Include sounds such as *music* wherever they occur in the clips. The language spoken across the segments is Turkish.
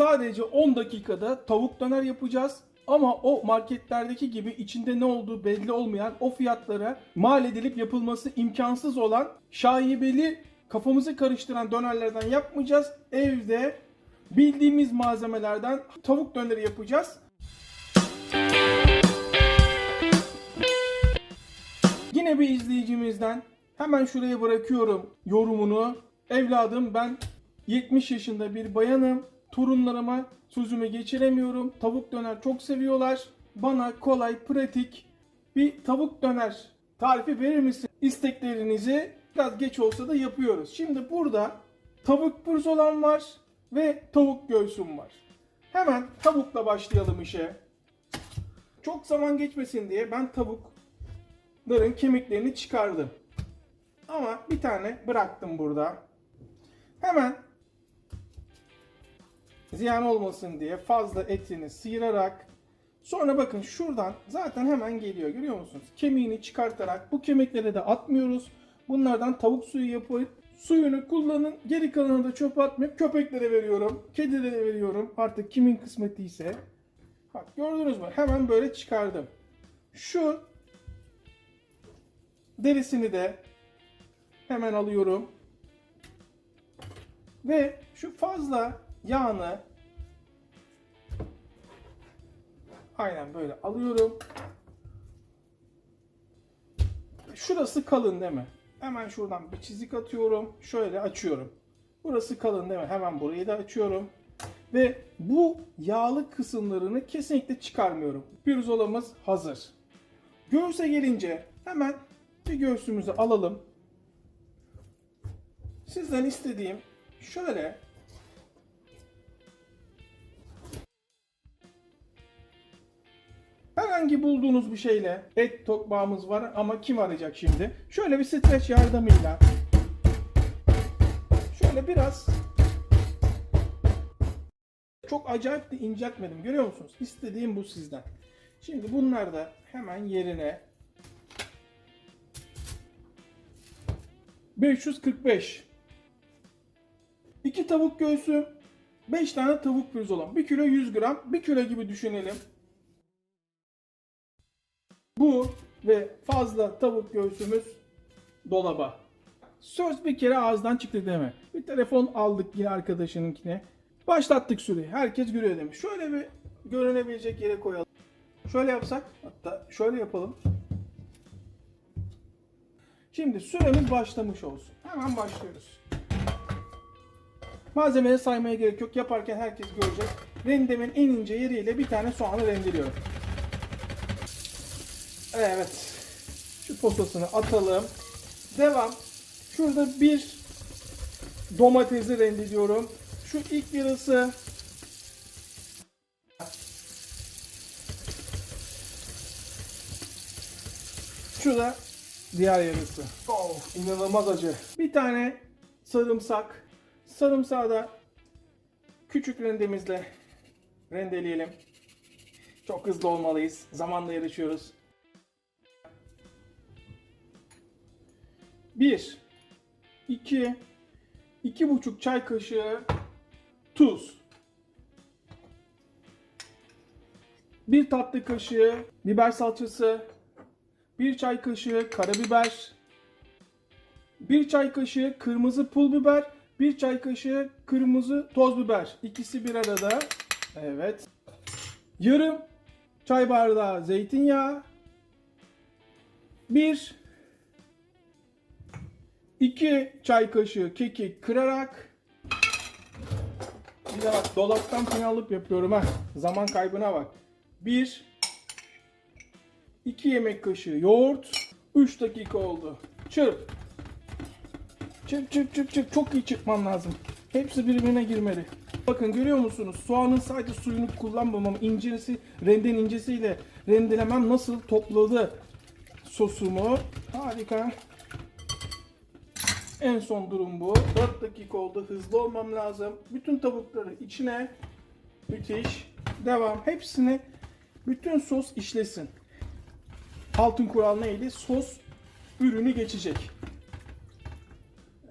Sadece 10 dakikada tavuk döner yapacağız. Ama o marketlerdeki gibi içinde ne olduğu belli olmayan o fiyatlara mal edilip yapılması imkansız olan şaibeli kafamızı karıştıran dönerlerden yapmayacağız. Evde bildiğimiz malzemelerden tavuk döneri yapacağız. Yine bir izleyicimizden hemen şuraya bırakıyorum yorumunu. Evladım ben 70 yaşında bir bayanım. Torunlarıma sözümü geçiremiyorum. Tavuk döner çok seviyorlar. Bana kolay, pratik bir tavuk döner tarifi verir misin? İsteklerinizi biraz geç olsa da yapıyoruz. Şimdi burada tavuk pirzolam var ve tavuk göğsüm var. Hemen tavukla başlayalım işe. Çok zaman geçmesin diye ben tavukların kemiklerini çıkardım. Ama bir tane bıraktım burada. Hemen ziyan olmasın diye fazla etini sıyırarak sonra bakın şuradan zaten hemen geliyor görüyor musunuz? Kemiğini çıkartarak bu kemikleri de atmıyoruz. Bunlardan tavuk suyu yapıp suyunu kullanın. Geri kalanını da çöpe atmayıp köpeklere veriyorum. Kedilere veriyorum. Artık kimin kısmetiyse. Bak gördünüz mü? Hemen böyle çıkardım. Şu derisini de hemen alıyorum. Ve şu fazla yağını aynen böyle alıyorum. Şurası kalın değil mi? Hemen şuradan bir çizik atıyorum. Şöyle açıyorum. Burası kalın değil mi? Hemen burayı da açıyorum. Ve bu yağlı kısımlarını kesinlikle çıkarmıyorum. Pirzolamız hazır. Göğse gelince hemen bir göğsümüzü alalım. Sizden istediğim şöyle herhangi bulduğunuz bir şeyle et tokmağımız var ama kim arayacak şimdi? Şöyle bir streç yardımıyla şöyle biraz çok acayip de inceltmedim görüyor musunuz? İstediğim bu sizden. Şimdi bunlar da hemen yerine 545 2 tavuk göğsü 5 tane tavuk pirzolam 1 kilo 100 gram 1 kilo gibi düşünelim. Bu ve fazla tavuk göğsümüz dolaba. Söz bir kere ağızdan çıktı deme. Bir telefon aldık yine arkadaşınınkine. Başlattık süreyi. Herkes görüyor demiş. Şöyle bir görünebilecek yere koyalım. Şöyle yapsak hatta şöyle yapalım. Şimdi süremiz başlamış olsun. Hemen başlıyoruz. Malzemeleri saymaya gerek yok. Yaparken herkes görecek. Rendemin en ince yeriyle bir tane soğanı rendeliyorum. Evet. Şu posasını atalım. Devam. Şurada bir domatesi rendeliyorum. Şu ilk yarısı Şu da diğer yarısı. Oh, inanılmaz acı. Bir tane sarımsak. Sarımsağı da küçük rendemizle rendeleyelim. Çok hızlı olmalıyız. Zamanla yarışıyoruz. 1 2 2,5 çay kaşığı tuz. 1 tatlı kaşığı biber salçası, 1 çay kaşığı karabiber, 1 çay kaşığı kırmızı pul biber, 1 çay kaşığı kırmızı toz biber. İkisi bir arada. Evet. Yarım çay bardağı zeytinyağı. 1 2 çay kaşığı kekik kırarak bir de bak dolaptan falan alıp yapıyorum ha. Zaman kaybına bak. 1 2 yemek kaşığı yoğurt. 3 dakika oldu. Çırp. Çırp çırp çırp çırp. Çok iyi çırpman lazım. Hepsi birbirine girmeli. Bakın görüyor musunuz? Soğanın sadece suyunu kullanmamam, incesi, renden incesiyle rendelemem nasıl topladı sosumu. Harika. En son durum bu. 4 dakika oldu. Hızlı olmam lazım. Bütün tavukları içine müthiş. Devam. Hepsini bütün sos işlesin. Altın kural neydi? Sos ürünü geçecek.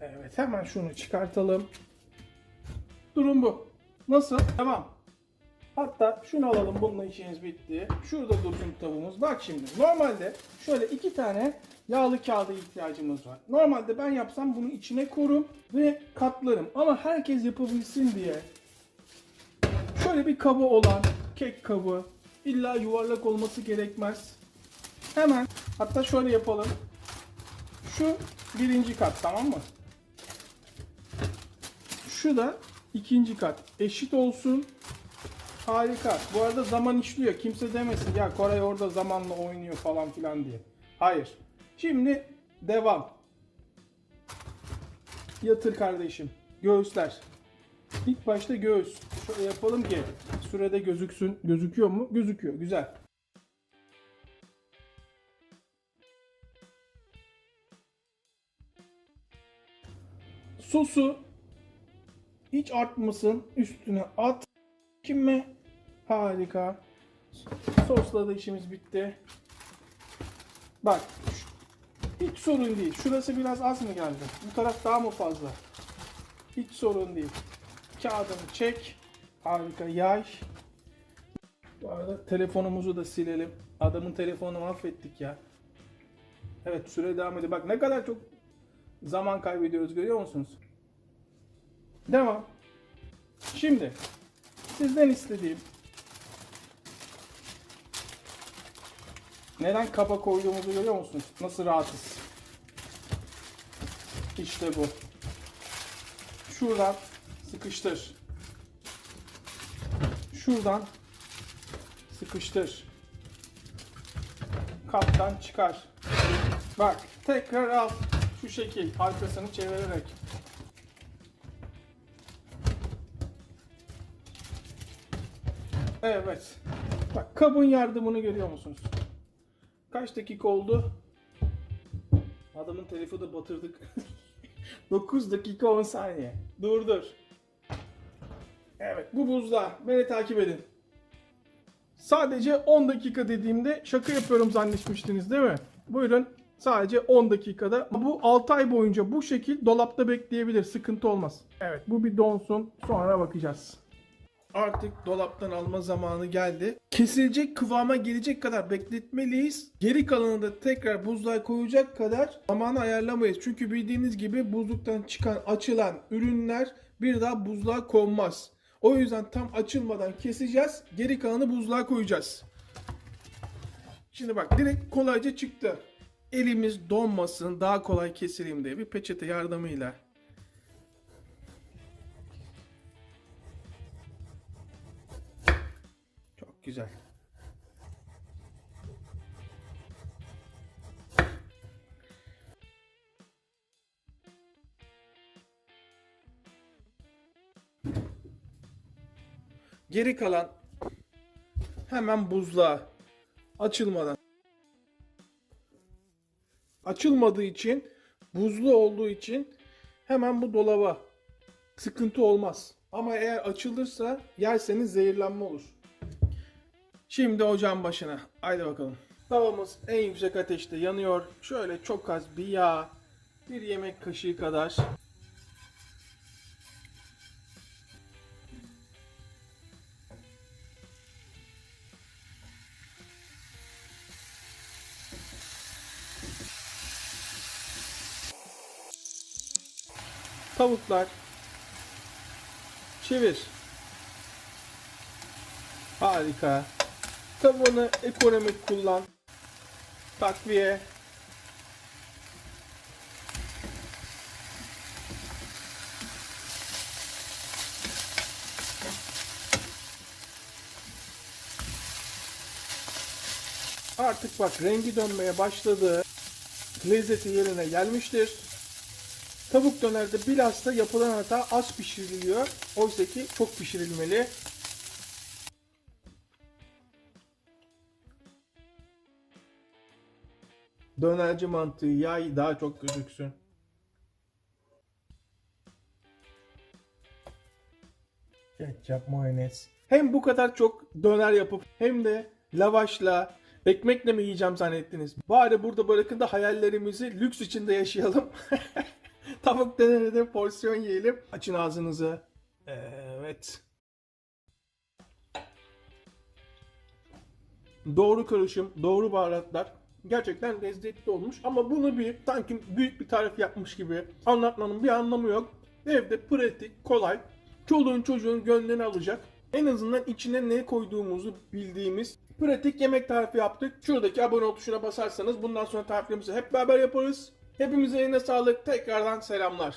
Evet hemen şunu çıkartalım. Durum bu. Nasıl? Tamam. Hatta şunu alalım bununla işiniz bitti. Şurada dursun tavuğumuz. Bak şimdi normalde şöyle iki tane yağlı kağıda ihtiyacımız var. Normalde ben yapsam bunu içine korum ve katlarım. Ama herkes yapabilsin diye şöyle bir kabı olan kek kabı illa yuvarlak olması gerekmez. Hemen hatta şöyle yapalım. Şu birinci kat tamam mı? Şu da ikinci kat. Eşit olsun. Harika. Bu arada zaman işliyor. Kimse demesin ya Koray orada zamanla oynuyor falan filan diye. Hayır. Şimdi devam. Yatır kardeşim. Göğüsler. İlk başta göğüs. Şöyle yapalım ki sürede gözüksün. Gözüküyor mu? Gözüküyor. Güzel. Sosu hiç artmasın. Üstüne at. Kime? Harika. Sosla da işimiz bitti. Bak. Hiç sorun değil. Şurası biraz az mı geldi? Bu taraf daha mı fazla? Hiç sorun değil. Kağıdını çek. Harika yay. Bu arada telefonumuzu da silelim. Adamın telefonunu mahvettik ya. Evet süre devam ediyor. Bak ne kadar çok zaman kaybediyoruz görüyor musunuz? Devam. Şimdi sizden istediğim neden kaba koyduğumuzu görüyor musunuz? Nasıl rahatız? İşte bu. Şuradan sıkıştır. Şuradan sıkıştır. Kaptan çıkar. Bak tekrar al. Şu şekil arkasını çevirerek. Evet. Bak kabın yardımını görüyor musunuz? Kaç dakika oldu? Adamın telefonu da batırdık. *laughs* 9 dakika 10 saniye. Durdur. Evet bu buzda. Beni takip edin. Sadece 10 dakika dediğimde şaka yapıyorum zannetmiştiniz değil mi? Buyurun sadece 10 dakikada. Bu 6 ay boyunca bu şekil dolapta bekleyebilir. Sıkıntı olmaz. Evet bu bir donsun sonra bakacağız. Artık dolaptan alma zamanı geldi. Kesilecek kıvama gelecek kadar bekletmeliyiz. Geri kalanını da tekrar buzluğa koyacak kadar zamanı ayarlamayız. Çünkü bildiğiniz gibi buzluktan çıkan açılan ürünler bir daha buzluğa konmaz. O yüzden tam açılmadan keseceğiz. Geri kalanı buzluğa koyacağız. Şimdi bak direkt kolayca çıktı. Elimiz donmasın daha kolay kesileyim diye bir peçete yardımıyla Geri kalan hemen buzluğa açılmadan açılmadığı için buzlu olduğu için hemen bu dolaba sıkıntı olmaz. Ama eğer açılırsa yerseniz zehirlenme olur. Şimdi ocağın başına. Haydi bakalım. Tavamız en yüksek ateşte yanıyor. Şöyle çok az bir yağ, bir yemek kaşığı kadar. Tavuklar. Çevir. Harika. Tavanı ekonomik kullan. Takviye. Artık bak rengi dönmeye başladı. Lezzeti yerine gelmiştir. Tavuk dönerde bilhassa yapılan hata az pişiriliyor. Oysa ki çok pişirilmeli. Dönerci mantığı yay daha çok gözüksün. Ketçap, mayonez. Hem bu kadar çok döner yapıp hem de lavaşla, ekmekle mi yiyeceğim zannettiniz? Bari burada bırakın da hayallerimizi lüks içinde yaşayalım. *laughs* *laughs* Tavuk döneri de porsiyon yiyelim. Açın ağzınızı. Evet. Doğru karışım, doğru baharatlar. Gerçekten lezzetli olmuş ama bunu bir sanki büyük bir tarif yapmış gibi anlatmanın bir anlamı yok. Evde pratik, kolay, çoluğun çocuğun gönlünü alacak. En azından içine ne koyduğumuzu bildiğimiz pratik yemek tarifi yaptık. Şuradaki abone ol tuşuna basarsanız bundan sonra tariflerimizi hep beraber yaparız. Hepimize eline sağlık. Tekrardan selamlar.